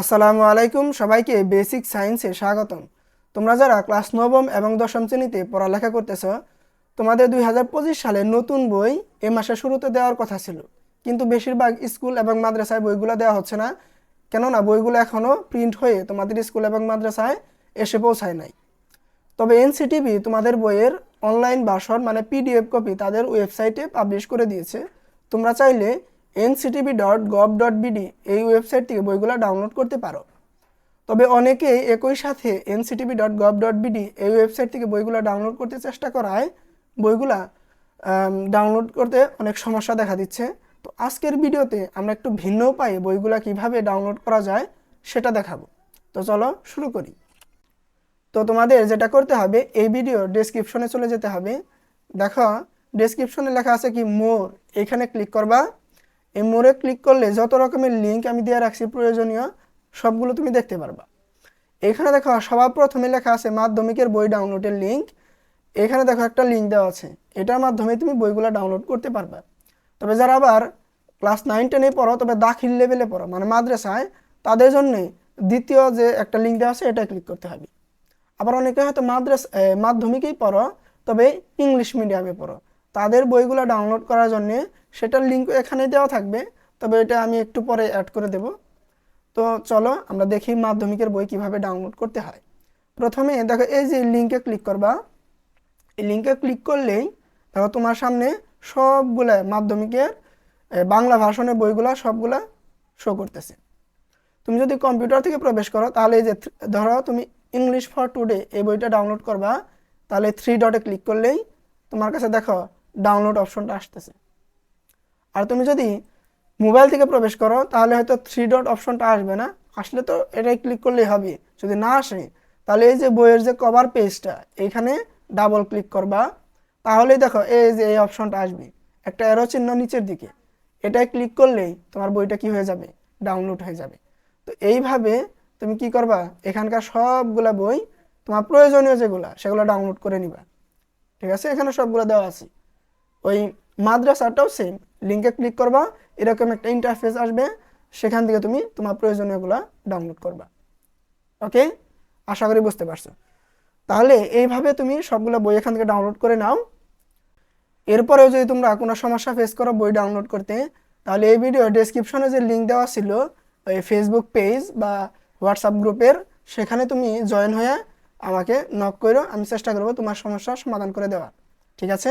আসসালামু আলাইকুম, সবাইকে বেসিক সায়েন্সে স্বাগতম। তোমরা যারা ক্লাস নবম এবং দশম শ্রেণীতে পড়ালেখা করতেছ, তোমাদের দুই হাজার পঁচিশ সালে নতুন বই এ মাসের শুরুতে দেওয়ার কথা ছিল। কিন্তু বেশিরভাগ স্কুল এবং মাদ্রাসায় বইগুলো দেওয়া হচ্ছে না, কেননা বইগুলো এখনও প্রিন্ট হয়ে তোমাদের স্কুল এবং মাদ্রাসায় এসে পৌঁছায় নাই। তবে এনসিটিভি তোমাদের বইয়ের অনলাইন ভার্সন মানে পিডিএফ কপি তাদের ওয়েবসাইটে পাবলিশ করে দিয়েছে। তোমরা চাইলে NCTB dot gov dot BD এই ওয়েবসাইট থেকে বইগুলো ডাউনলোড করতে পারো। তবে অনেকেই একই সাথে NCTB dot gov dot BD এই ওয়েবসাইট থেকে বইগুলো ডাউনলোড করতে চেষ্টা করায়। বইগুলা ডাউনলোড করতে অনেক সমস্যা দেখা দিচ্ছে। তো আজকের ভিডিওতে আমরা একটু ভিন্ন উপায়ে বইগুলা কীভাবে ডাউনলোড করা যায় সেটা দেখাবো। তো চলো শুরু করি। তো তোমাদের যেটা করতে হবে, এই ভিডিও ডেসক্রিপশনে চলে যেতে হবে। দেখো ডেসক্রিপশনে লেখা আছে কি, মোর। এখানে ক্লিক করবা। এই মোড়ে ক্লিক করলে যত রকমের লিঙ্ক আমি দিয়ে রাখছি প্রয়োজনীয়, সবগুলো তুমি দেখতে পারবা। এখানে দেখো, সবার প্রথমে লেখা আছে মাধ্যমিকের বই ডাউনলোডের লিঙ্ক এখানে দেখো একটা লিঙ্ক দেওয়া আছে। এটার মাধ্যমে তুমি বইগুলো ডাউনলোড করতে পারবে। তবে যারা আবার ক্লাস নাইন টেনে পড়ো, তবে দাখিল লেভেলে পড়ো মানে মাদ্রাসায়, তাদের জন্যে দ্বিতীয় যে একটা লিঙ্ক দেওয়া আছে, এটা ক্লিক করতে হবে। আবার অনেকে হয়তো মাদ্রাস মাধ্যমিকেই পড়ো, তবে ইংলিশ মিডিয়ামে পড়ো। তাদের বইগুলো ডাউনলোড করার জন্য সেটার লিঙ্ক এখানে দেওয়া থাকবে। তবে এটা আমি একটু পরে অ্যাড করে দেব। তো চলো, আমরা দেখি মাধ্যমিকের বই কীভাবে ডাউনলোড করতে হয়। প্রথমে দেখো, এই যে লিঙ্কে ক্লিক করবা। এই লিঙ্কে ক্লিক করলেই দেখো তোমার সামনে সবগুলা মাধ্যমিকের বাংলা ভাষণের বইগুলা সবগুলা শো করতেছে। তুমি যদি কম্পিউটার থেকে প্রবেশ করো, তাহলে এই যে ধরো তুমি ইংলিশ ফর টুডে এই বইটা ডাউনলোড করবা। তাহলে থ্রি ডটে ক্লিক করলেই তোমার কাছে দেখো ডাউনলোড অপশনটা আসতেছে। আর তুমি যদি মোবাইল থেকে প্রবেশ করো, তাহলে হয়তো থ্রি ডট অপশনটা আসবে না। আসলে তো এটাই ক্লিক করলেই হবে। যদি না আসে, তাহলে এই যে বইয়ের যে কভার পেজটা এইখানে ডাবল ক্লিক করবা। তাহলেই দেখো, এই যে এই অপশনটা আসবে। একটা এরো চিহ্ন নিচের দিকে। এটাই ক্লিক করলেই তোমার বইটা কি হয়ে যাবে? ডাউনলোড হয়ে যাবে। তো এইভাবে তুমি কি করবা? এখানকার সবগুলা বই তোমার প্রয়োজনীয় যেগুলা, সেগুলো ডাউনলোড করে নিবা। ঠিক আছে? এখানে সবগুলো দেওয়া আছে। ওই মাদ্রাসাটাও সেম লিঙ্কে ক্লিক করবা, এরকম একটা ইন্টারফেস আসবে, সেখান থেকে তুমি তোমার প্রয়োজনীয়গুলো ডাউনলোড করবা। ওকে আশা করি বুঝতে পারছ। তাহলে এইভাবে তুমি সবগুলো বই এখান থেকে ডাউনলোড করে নাও। এরপরেও যদি তোমরা কোনো সমস্যা ফেস করো বই ডাউনলোড করতে, তাহলে এই ভিডিও ডেসক্রিপশনে যে লিঙ্ক দেওয়া ছিল, ওই ফেসবুক পেজ বা হোয়াটসঅ্যাপ গ্রুপের সেখানে তুমি জয়েন হয়ে আমাকে নক করো আমি চেষ্টা করব তোমার সমস্যার সমাধান করে দেওয়ার। ঠিক আছে?